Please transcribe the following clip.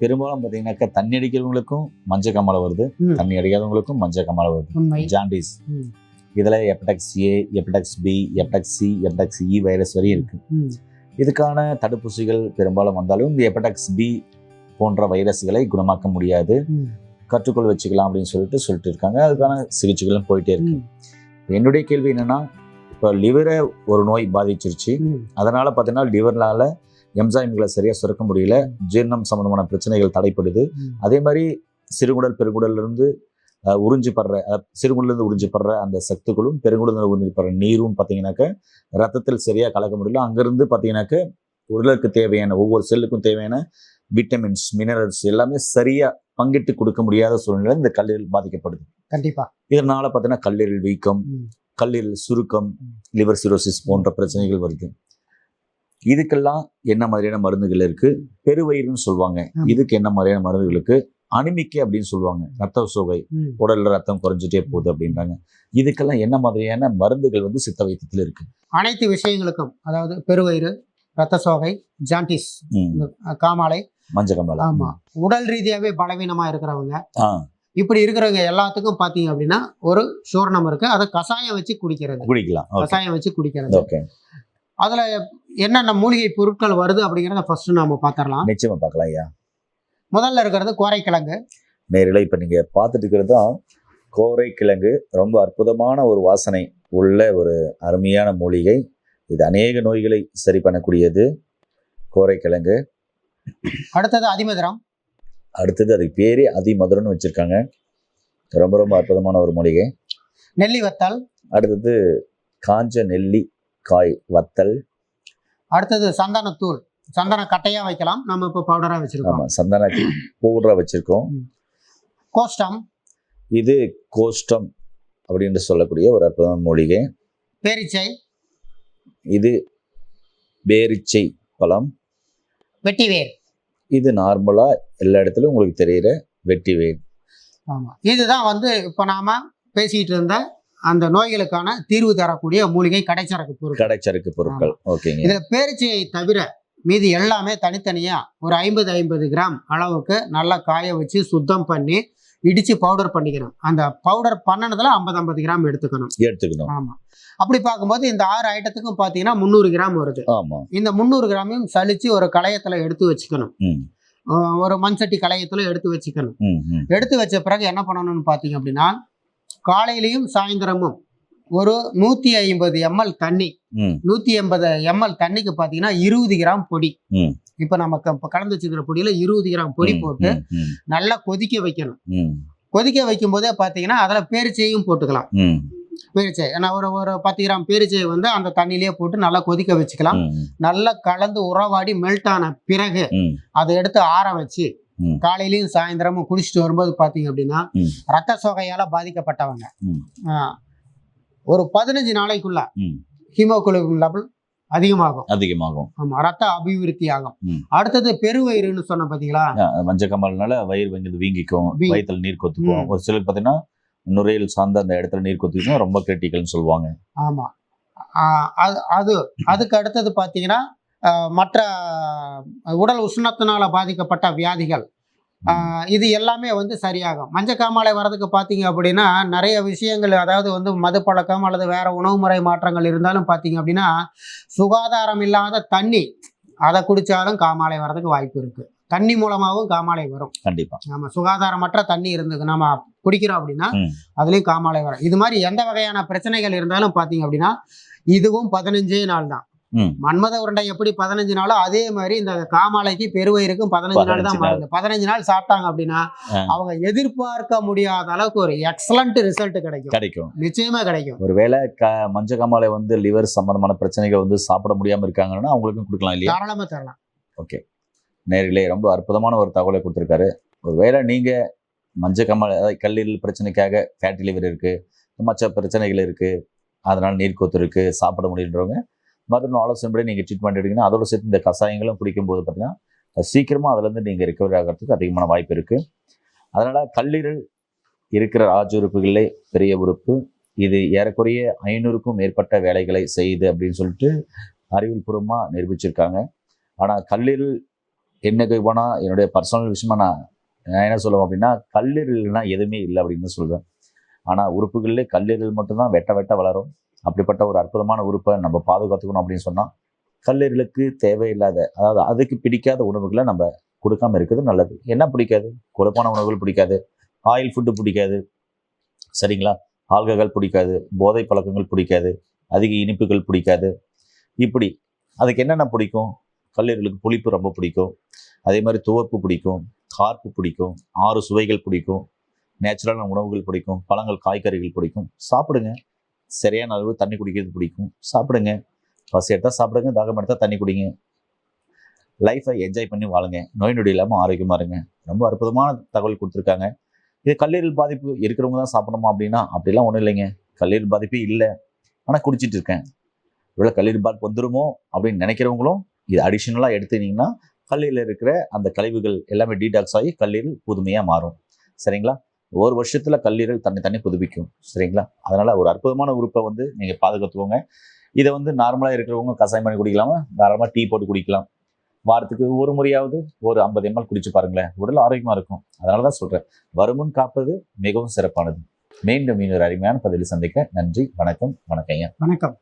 பெரும்பாலும் பார்த்தீங்கன்னாக்கா தண்ணி அடிக்கிறவங்களுக்கும் மஞ்சள் காமாலை வருது. தண்ணி அடிக்காதவங்களுக்கும் மஞ்சள் காமாலை வருது ஜாண்டிஸ். இதில் hepatitis A hepatitis B hepatitis C hepatitis E virus வரையும் இருக்கு. இதுக்கான தடுப்பூசிகள் பெரும்பாலும் வந்தாலும் இந்த ஹெப்படைக்ஸ் பி போன்ற வைரஸ்களை குணமாக்க முடியாது. கற்றுக்கொள் வச்சுக்கலாம் அப்படின்னு சொல்லிட்டு சொல்லிட்டு இருக்காங்க அதுக்கான சிகிச்சைகளும் போயிட்டே இருக்கு. என்னுடைய கேள்வி என்னன்னா இப்போ லிவரை ஒரு நோய் பாதிச்சிருச்சு. அதனால பார்த்தீங்கன்னா லிவர்னால என்சைம்களை சரியா சுரக்க முடியல. ஜீரணம் சம்பந்தமான பிரச்சனைகள் தடைப்படுது. அதே மாதிரி சிறுகுடல் பெருங்குடல்ல இருந்து அஹ், உறிஞ்சி படுற இருந்து உறிஞ்சி படுற அந்த சத்துக்களும் பெருங்குடல் உறிஞ்சி படுற நீரும் பார்த்தீங்கன்னாக்க ரத்தத்தில் சரியா கலக்க முடியல. அங்கிருந்து பார்த்தீங்கன்னாக்க உடலுக்கு தேவையான ஒவ்வொரு செல்லுக்கும் தேவையான விட்டமின்ஸ் மினரல்ஸ் எல்லாமே சரியா பங்கிட்டு கொடுக்க முடியாத சூழ்நிலை இந்த கல்லீரல் பாதிக்கப்படுது. கண்டிப்பா. இதனால பார்த்தீங்கன்னா கல்லீரல் வீக்கம். கல்லீரல் சுருக்கம் லிவர் சிரோசிஸ் போன்ற பிரச்சனைகள் வருது. இதுக்கெல்லாம் என்ன மாதிரியான மருந்துகள் இருக்கு? பெருவயிறுன்னு சொல்லுவாங்க. இதுக்கு என்ன மாதிரியான மருந்துகள் இருக்கு? அனிமிக்கை அப்படின்னு சொல்லுவாங்க ரத்த சோகை. உடல்ல ரத்தம் குறைஞ்சிட்டே போகுது அப்படின்றாங்க. இதுக்கெல்லாம் என்ன மாதிரியான மருந்துகள் வந்து சித்த வைத்தியத்தில் இருக்கு? அனைத்து விஷயங்களுக்கும் அதாவது பெருவயிறு ரத்த சோகை ஜாண்டிஸ் காமாலை மஞ்ச கமலா. ஆமா. உடல் ரீதியாவே பலவீனமா இருக்கிறவங்க. இப்படி இருக்கிறவங்க எல்லாத்துக்கும் பாத்தீங்க அப்படின்னா ஒரு சூர்ணம் இருக்கு. அதை கஷாயம் வச்சு குடிக்கிறது. குடிக்கலாம். கஷாயம் வச்சு குடிக்கிறது. அதுல என்னென்ன மூலிகை பொருட்கள் வருது அப்படிங்கிறத ஃபர்ஸ்ட் நாம பாத்திரலாம் நிச்சயமா பார்க்கலாம் ஐயா. முதல்ல இருக்கிறது கோரைக்கிழங்கு. நேரில் இப்போ நீங்க பார்த்துட்டு இருக்கிறது தான் கோரை கிழங்கு ரொம்ப அற்புதமான ஒரு வாசனை உள்ள ஒரு அருமையான மூலிகை. இது அநேக நோய்களை சரி பண்ணக்கூடியது கோரை கிழங்கு அடுத்தது அதிமதுரம். அடுத்தது அதுக்கு பேரே அதிமதுரம்னு வச்சிருக்காங்க. ரொம்ப ரொம்ப அற்புதமான ஒரு மூலிகை. நெல்லி வத்தல். அடுத்தது காஞ்ச நெல்லி காய் வத்தல். அடுத்தது சந்தனத்தூள். சந்தன கட்டையா வைக்கலாம். நம்ம இப்போ பவுடரா வச்சிருக்கோம். ஆமா சந்தன பவுடரா வச்சிருக்கோம். கோஷ்டம். இது கோஷ்டம் அப்படின்னு சொல்லக்கூடிய ஒரு அற்புதமான மூலிகை. பேரிச்சை. இது பேரிச்சை பழம். வெட்டிவேர். இது நார்மலா எல்லா இடத்துலயும் உங்களுக்கு தெரியிற வெட்டி வேர் ஆமா. இதுதான் வந்து இப்போ நாம பேசிட்டு இருந்த அந்த நோய்களுக்கான தீர்வு தரக்கூடிய மூலிகை கடைச்சரக்கு பொருட்கள். கடைச்சரக்கு பொருட்கள். ஓகேங்க. இதுல பேரிச்சையை தவிர மீதி எல்லாமே தனித்தனியா ஒரு ஐம்பது ஐம்பது கிராம் அளவுக்கு நல்லா காய வச்சு சுத்தம் பண்ணி இடிச்சு பவுடர் பண்ணிக்கணும். அந்த பவுடர் பண்ணனதுல ஐம்பது ஐம்பது கிராம் எடுத்துக்கணும். எடுத்துக்கணும். ஆமா. அப்படி பார்க்கும்போது இந்த ஆறு ஐட்டத்துக்கும் பார்த்தீங்கன்னா முந்நூறு கிராம் வருது. ஆமா. இந்த முந்நூறு கிராமையும் சலிச்சு ஒரு களையத்துல எடுத்து வச்சுக்கணும். ஒரு மண்சட்டி களையத்துல எடுத்து வச்சுக்கணும். எடுத்து வச்ச பிறகு என்ன பண்ணணும்னு பார்த்தீங்க அப்படின்னா காலையிலையும் சாயந்தரமும் ஒரு நூற்றி ஐம்பது எம்எல் தண்ணி நூற்றி எண்பது எம்எல் தண்ணிக்கு பார்த்தீங்கன்னா இருபது கிராம் பொடி. இப்போ நமக்கு இப்போ கலந்து வச்சுக்கிற பொடியில் இருபது கிராம் பொடி போட்டு நல்லா கொதிக்க வைக்கணும். கொதிக்க வைக்கும் போதே பார்த்தீங்கன்னா அதில் பேரிச்சையும் போட்டுக்கலாம். பேரிச்சை ஏன்னா ஒரு ஒரு பத்து கிராம் பேரிச்சையை வந்து அந்த தண்ணியிலேயே போட்டு நல்லா கொதிக்க வச்சுக்கலாம். நல்லா கலந்து உறவாடி மெல்ட் ஆன பிறகு அதை எடுத்து ஆற வச்சு. காலையிலயும் சாயந்தரமும் குடிச்சிட்டு வரும்போது பாத்தீங்க அப்படின்னா. ரத்த சோகையால பாதிக்கப்பட்டவங்க. ஒரு பதினஞ்சு நாளைக்குள்ள. ஹீமோகுளோபின் லெவல் அதிகமாகும். அதிகமாகும். ஆமா ரத்த அபிவிருத்தி ஆகும். அடுத்தது பெருவயிறுன்னு சொன்ன பாத்தீங்களா? ஆ, மஞ்சள் கமல்னால வயிறு வந்து வீங்கிக்கும் வயிற்றுல நீர் கொத்துக்கும். ஒரு சிலர் பார்த்தீங்கன்னா நுரையீரல் சார்ந்த அந்த இடத்துல நீர் கொத்திக்கும் ரொம்ப கிரிட்டிக்கல்னு சொல்லுவாங்க. ஆமா. அது அது அதுக்கு அடுத்தது பாத்தீங்கன்னா மற்ற உடல் உஷ்ணத்தினால பாதிக்கப்பட்ட வியாதிகள். இது எல்லாமே வந்து சரியாகும். மஞ்சள் காமாலை வர்றதுக்கு பார்த்தீங்க அப்படின்னா நிறைய விஷயங்கள் அதாவது வந்து மது பழக்கம் அல்லது வேற உணவு முறை மாற்றங்கள் இருந்தாலும் பார்த்தீங்க அப்படின்னா சுகாதாரம் இல்லாத தண்ணி அதை குடிச்சாலும் காமாலை வர்றதுக்கு வாய்ப்பு இருக்கு. தண்ணி மூலமாகவும் காமாலை வரும். கண்டிப்பா. நம்ம சுகாதாரமற்ற தண்ணி இருந்தது. நம்ம குடிக்கிறோம் அப்படின்னா. அதுலயும் காமாலை வரும். இது மாதிரி எந்த வகையான பிரச்சனைகள் இருந்தாலும் பார்த்தீங்க அப்படின்னா இதுவும் பதினஞ்சே நாள் தான். மன்மத உருண்டை எப்படி பதினஞ்சு நாளோ அதே மாதிரி இந்த காமாலைக்கு பெருவயிருக்கும் பதினஞ்சு நாள் தான் 15 நாள். மருந்து பதினஞ்சு நாள் சாப்பிட்டாங்க அப்படின்னா. அவங்க எதிர்பார்க்க முடியாத அளவுக்கு ஒரு எக்ஸலண்ட் ரிசல்ட் கிடைக்கும். கிடைக்கும். நிச்சயமா கிடைக்கும். ஒருவேளை க மஞ்சள் காமாலை வந்து லிவர் சம்பந்தமான பிரச்சனைகள் வந்து சாப்பிட முடியாம இருக்காங்கன்னா அவங்களுக்கும் கொடுக்கலாம் இல்லையா? தாராளமா தரலாம். ஓகே நேர்களே ரொம்ப அற்புதமான ஒரு தகவலை கொடுத்துருக்காரு. ஒருவேளை நீங்க மஞ்சள் கம்மல் அதாவது கல்லீரல் பிரச்சனைக்காக ஃபேட்டி லிவர் இருக்கு மற்ற பிரச்சனைகள் இருக்கு அதனால நீர் கொத்து இருக்கு சாப்பிட முடியுன்றவங்க மருத்துவ ஆலோசனைப்படி நீங்கள் ட்ரீட்மெண்ட் எடுக்கணும் அதோட சேர்த்து இந்த கஷாயங்களும் குடிக்கும்போது பார்த்தீங்கன்னா சீக்கிரமாக அதுலேருந்து நீங்கள் ரிக்கவரி ஆகிறதுக்கு அதிகமான வாய்ப்பு இருக்குது அதனால் கல்லீரல் இருக்கிற ராஜ உறுப்புகளிலே பெரிய உறுப்பு. இது ஏறக்குறைய ஐநூறுக்கும் மேற்பட்ட வேலைகளை செய்யுது அப்படின்னு சொல்லிட்டு அறிவியல் பூர்வமாக நிரூபிச்சிருக்காங்க. ஆனால் கல்லீரல் என்னைக்கு போனால் என்னுடைய பர்சனல் விஷயமா நான் நான் என்ன சொல்லுவேன் அப்படின்னா கல்லீரல்னா எதுவுமே இல்லை அப்படின்னு சொல்லுவேன். ஆனால் உறுப்புகளிலே கல்லீரல் மட்டும்தான் வெட்ட வெட்ட வளரும். அப்படிப்பட்ட ஒரு அற்புதமான உறுப்பை நம்ம பாதுகாத்துக்கணும் அப்படின்னு சொன்னால் கல்லீரலுக்கு தேவையில்லாத அதாவது அதுக்கு பிடிக்காத உணவுகளை நம்ம கொடுக்காம இருக்கிறது நல்லது. என்ன பிடிக்காது? கொழுப்பான உணவுகள் பிடிக்காது. ஆயில் ஃபுட்டு பிடிக்காது. சரிங்களா? ஆல்கஹால் பிடிக்காது. போதை பழக்கங்கள் பிடிக்காது. அதிக இனிப்புகள் பிடிக்காது. இப்படி அதுக்கு என்னென்ன பிடிக்கும்? கல்லீரலுக்கு புளிப்பு ரொம்ப பிடிக்கும். அதே மாதிரி துவர்ப்பு பிடிக்கும். கார்ப்பு பிடிக்கும். ஆறு சுவைகள் பிடிக்கும். நேச்சுரலான உணவுகள் பிடிக்கும். பழங்கள் காய்கறிகள் பிடிக்கும். சாப்பிடுங்க. சரியான அளவு தண்ணி குடிக்கிறது பிடிக்கும். சாப்பிடுங்க. பசி எடுத்தால் சாப்பிடுங்க தாகம் எடுத்தால் தண்ணி குடிங்க. லைஃப்பை என்ஜாய் பண்ணி வாழுங்க. நோய் நொடி இல்லாமல் ஆரோக்கியமாக இருங்க. ரொம்ப அற்புதமான தகவல் கொடுத்துருக்காங்க. இது கல்லீரல் பாதிப்பு இருக்கிறவங்க தான் சாப்பிடணுமா அப்படின்னா அப்படிலாம் ஒன்றும் இல்லைங்க. கல்லீரல் பாதிப்பே இல்லை. ஆனால் குடிச்சிட்டு இருக்கேன். இவ்வளோ கல்லீரல் பாதிப்பு வந்துருமோ அப்படின்னு நினைக்கிறவங்களும் இது அடிஷ்னலாக எடுத்துனீங்கன்னா கல்லீரில் இருக்கிற அந்த கழிவுகள் எல்லாமே டீடாக்ஸ் ஆகி கல்லீரல் புதுமையாக மாறும். சரிங்களா? ஒரு வருஷத்தில் கல்லீரல் தன்னை தண்ணி புதுப்பிக்கும். சரிங்களா? அதனால் ஒரு அற்புதமான உறுப்பை வந்து நீங்கள் பாதுகாத்துக்கோங்க. இதை வந்து நார்மலாக இருக்கிறவங்க கசாயம் பண்ணி குடிக்கலாமா? தாராளமாக டீ போட்டு குடிக்கலாம். வாரத்துக்கு ஒரு முறையாவது ஒரு ஐம்பது எம்எல் குடிச்சு பாருங்களேன். உடல் ஆரோக்கியமாக இருக்கும். அதனால தான் சொல்கிறேன் வருமுன் காப்பது மிகவும் சிறப்பானது. மீண்டும் இன்னொரு அருமையான பதிவில் சந்திக்க நன்றி வணக்கம் வணக்கம் ஐயா. வணக்கம்.